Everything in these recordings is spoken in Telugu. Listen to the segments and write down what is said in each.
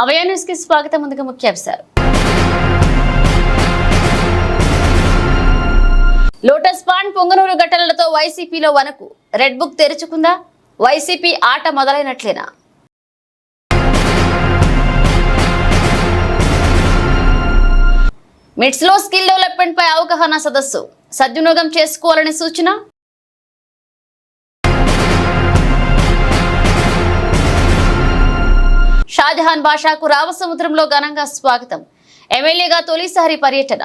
అవయా కి స్వాగతం. ముందుగా ముఖ్యాంశాలు. లోటస్ పాండ్ పొంగనూరు ఘటనలతో వైసీపీలో వనకు రెడ్ బుక్ తెరుచుకుందా? వైసీపీ ఆట మొదలైనట్లేనా? మిట్స్లో స్కిల్ డెవలప్మెంట్పై అవగాహన సదస్సు. సద్వినియోగం చేసుకోవాలని సూచన? షాజహాన్ బాషాకు రామసముద్రంలో ఘనంగా స్వాగతం. ఎమ్మెల్యేగా తొలిసారి పర్యటన.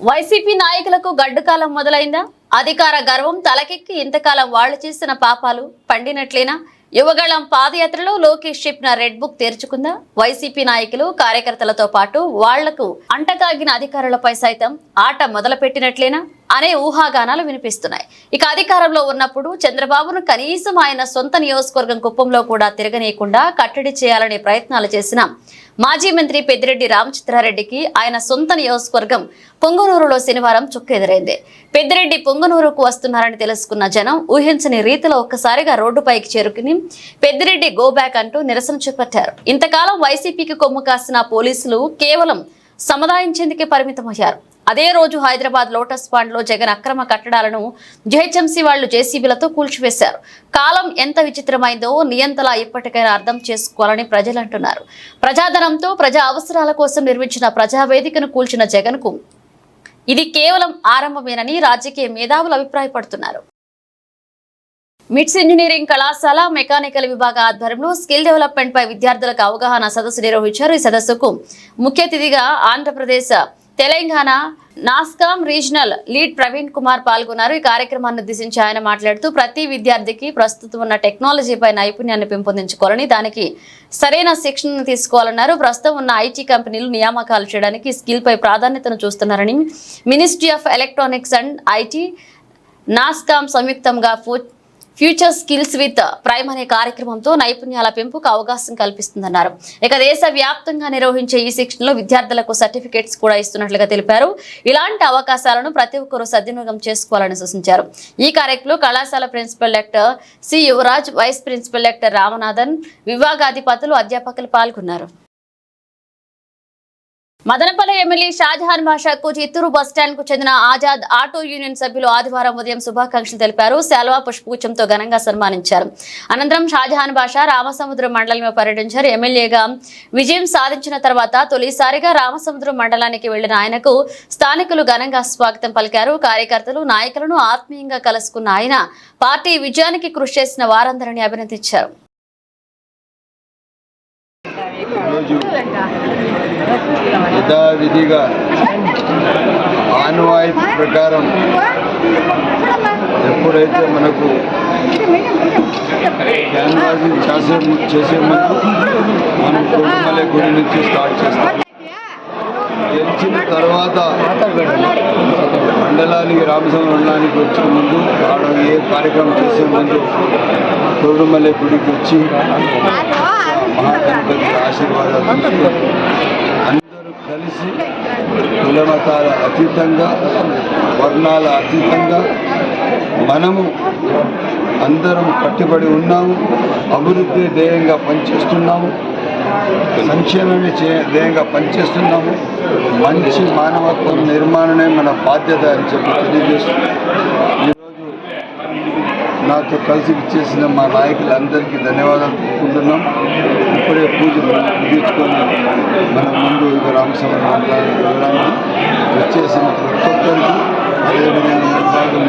వైసీపీ నాయకులకు గడ్డుకాలం మొదలైందా? అధికార గర్వం తలకెక్కి ఇంతకాలం వాళ్ళు చేసిన పాపాలు పండినట్లేనా? యువగళం పాదయాత్రలో లోకేష్ చెప్పిన రెడ్ బుక్ తెరుచుకుందా. వైసీపీ నాయకులు కార్యకర్తలతో పాటు వాళ్ళకు అంటగాగిన అధికారులపై సైతం ఆట మొదలుపెట్టినట్లేనా అనే ఊహాగానాలు వినిపిస్తున్నాయి. ఇక అధికారంలో ఉన్నప్పుడు చంద్రబాబును కనీసం ఆయన సొంత నియోజకవర్గం కుప్పంలో కూడా తిరగనీయకుండా కట్టడి చేయాలనే ప్రయత్నాలు చేసిన. మాజీ మంత్రి పెద్దిరెడ్డి రామచంద్రారెడ్డికి ఆయన సొంత నియోజకవర్గం పొంగనూరులో శనివారం చుక్కెదురైంది పెద్దిరెడ్డి పొంగనూరుకు వస్తున్నారని తెలుసుకున్న జనం ఊహించని రీతిలో ఒక్కసారిగా రోడ్డుపైకి చేరుకుని పెద్దిరెడ్డి గో బ్యాక్ అంటూ నిరసన చేపట్టారు. ఇంతకాలం వైసీపీకి కొమ్ము కాసిన పోలీసులు కేవలం సముదాయించేందుకే పరిమితమయ్యారు. అదే రోజు హైదరాబాద్ లోటస్ పాండ్లో జగన్ అక్రమ కట్టడాలను జిహెచ్ఎంసీ వాళ్ళు జేసీబీలతో కూల్చివేశారు. కాలం ఎంత విచిత్రమైందో నియంతలా ఇప్పటికైనా అర్థం చేసుకోవాలని ప్రజలు అంటున్నారు ప్రజాధనంతో ప్రజా అవసరాల కోసం నిర్మించిన ప్రజావేదికను కూల్చిన జగన్ ఇది కేవలం ఆరంభమేనని రాజకీయ మేధావులు అభిప్రాయపడుతున్నారు. మిట్స్ ఇంజనీరింగ్ కళాశాల మెకానికల్ విభాగ ఆధ్వర్యంలో స్కిల్ డెవలప్మెంట్ పై విద్యార్థులకు అవగాహన సదస్సు నిర్వహించారు ఈ సదస్సుకు ముఖ్య అతిథిగా Andhra Pradesh Telangana NASSCOM regional lead Praveen Kumar పాల్గొన్నారు. ఈ కార్యక్రమాన్ని ఉద్దేశించి ఆయన మాట్లాడుతూ ప్రతి విద్యార్థికి ప్రస్తుతం ఉన్న టెక్నాలజీపై నైపుణ్యాన్ని పెంపొందించుకోవాలని దానికి సరైన శిక్షణను తీసుకోవాలన్నారు. ప్రస్తుతం ఉన్న ఐటీ కంపెనీలు నియామకాలు చేయడానికి స్కిల్పై ప్రాధాన్యతను చూస్తున్నారని ministry of electronics and IT NASSCOM సంయుక్తంగా for future skills with prime అనే కార్యక్రమంతో నైపుణ్యాల పెంపుకు అవకాశం కల్పిస్తుందన్నారు. ఇక దేశ వ్యాప్తంగా నిర్వహించే ఈ శిక్షణలో విద్యార్థులకు సర్టిఫికేట్స్ కూడా ఇస్తున్నట్లుగా తెలిపారు. ఇలాంటి అవకాశాలను ప్రతి ఒక్కరూ సద్వినియోగం చేసుకోవాలని సూచించారు. ఈ కార్యక్రమంలో కళాశాల principal doctor C Yuvaraj vice principal doctor Ramanathan విభాగాధిపతులు అధ్యాపకులు పాల్గొన్నారు. మదనపల్లి ఎమ్మెల్యే షాజహాన్ బాషాకు చిత్తూరు బస్టాండ్కు చెందిన ఆజాద్ ఆటో యూనియన్ సభ్యులు ఆదివారం ఉదయం శుభాకాంక్షలు తెలిపారు. శాల్వా పుష్పగుచ్చంతో ఘనంగా సన్మానించారు. అనంతరం షాజహాన్ బాషా రామసముద్రం మండలంలో పర్యటించారు. ఎమ్మెల్యేగా విజయం సాధించిన తర్వాత తొలిసారిగా రామసముద్రం మండలానికి వెళ్ళిన ఆయనకు స్థానికులు ఘనంగా స్వాగతం పలికారు. కార్యకర్తలు నాయకులను ఆత్మీయంగా కలుసుకున్న ఆయన పార్టీ విజయానికి కృషి చేసిన వారందరినీ అభినందించారు. యథావిధిగా ఆనవాయితీ ప్రకారం ఎప్పుడైతే మనకు క్యాన్వాసింగ్ చేసే చేసే ముందు మనం కొడుమలే గుడి నుంచి స్టార్ట్ చేస్తాం. గెలిచిన తర్వాత మండలానికి రామస్వామి మండలానికి వచ్చే ముందు ఆడ ఏ కార్యక్రమం చేసే ముందు కొడుమలే గుడికి వచ్చి మహాగణపతి ఆశీర్వాదాలు కలిసి కులమతాల అతీతంగా వర్ణాల అతీతంగా మనము అందరం కట్టుబడి ఉన్నాము అభివృద్ధి ధ్యేయంగా పనిచేస్తున్నాము సంక్షేమమే చే ధ్యేయంగా పనిచేస్తున్నాము మంచి మానవత్వం నిర్మాణమే మన బాధ్యత అని చెప్పి తెలియజేస్తున్నాం నాతో కలిసి ఇచ్చేసిన మా నాయకులందరికీ ధన్యవాదాలు చెప్పుకుంటున్నాం. ఇప్పుడే పూజ ముగించుకొని మన ముందు ఇక రామసభ మాట్లాడడానికి వెళ్ళడానికి వచ్చేసిన ప్రతి ఒక్కరికి అదేవిధంగా విభాగం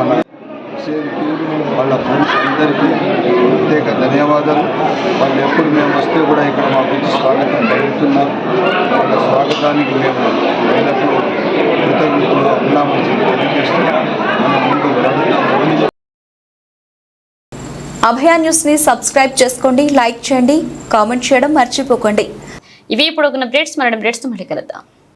మన హుసేన్కి వాళ్ళ ఫ్రెండ్స్ అందరికీ ప్రత్యేక ధన్యవాదాలు. వాళ్ళు ఎప్పుడు మేము వస్తే కూడా ఇక్కడ మాకు స్వాగతం జరుగుతున్నాం వాళ్ళ స్వాగతానికి మేము ఎల్లప్పుడూ కృతజ్ఞతలు ఉన్నామని చెప్పి తెలియజేస్తూ మన ముందు అభయ న్యూస్ని సబ్స్క్రైబ్ చేసుకోండి లైక్ చేయండి కామెంట్ చేయడం మర్చిపోకండి. ఇవి ఇప్పుడు ఒక అప్డేట్స్ మన అప్డేట్స్ మళ్ళీ కలుద్దాం.